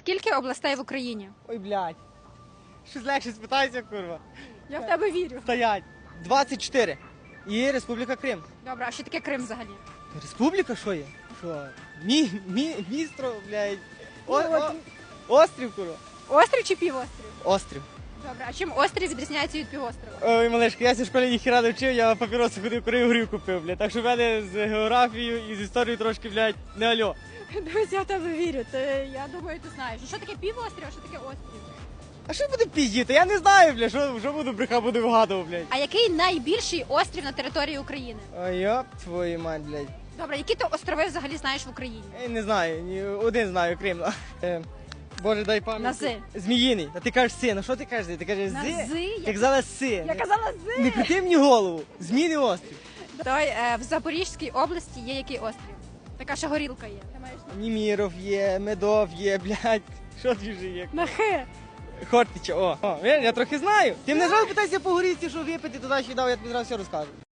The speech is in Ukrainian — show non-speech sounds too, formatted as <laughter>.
Скільки областей в Україні? Ой, блядь. Щось легше спитайся, курва. Я в тебе вірю. Стоять. 24. І Республіка Крим. Добре, а що таке Крим взагалі? Республіка що є? Що? Мі, мі, містро, блядь. О, о, острів, курва. Острів чи півострів? Острів. Добре, а чим острів відрізняється від півострова? Ой, малешка, я в школі ніхіра не вчив, я папіроси ходив, курив горів купив, блядь. Так що в мене з географією і з історією трошки, блядь, не альо. <laughs> Друзі, я в тебе вірю. Ти, я думаю, ти знаєш. Що таке півострів, а що таке острів? А що буде піздіти? Я не знаю, блядь, що, що буду бреха, буду вигадувати, блядь. А який найбільший острів на території України? Ой, йоп, твою мать, блядь. Добре, які ти острови взагалі знаєш в Україні? Я не знаю, ні один знаю, крім. Е, Боже, дай пам'ять. На «зи». Зміїний. А ти кажеш си, ну що ти кажеш? Ти кажеш На зи? «зи»? Ти казала си. Я казала з. Не крути мені голову. Зміїний острів. Той е, в Запорізькій області є який острів? Така ще горілка є. Ти маєш на- Німіров є, медов є, блядь. Що твій вже є? Нахи. Хортича, о. О, я, я трохи знаю. Ти мене зразу питайся по горісті, що випити туди дав, я тобі зразу все розкажу.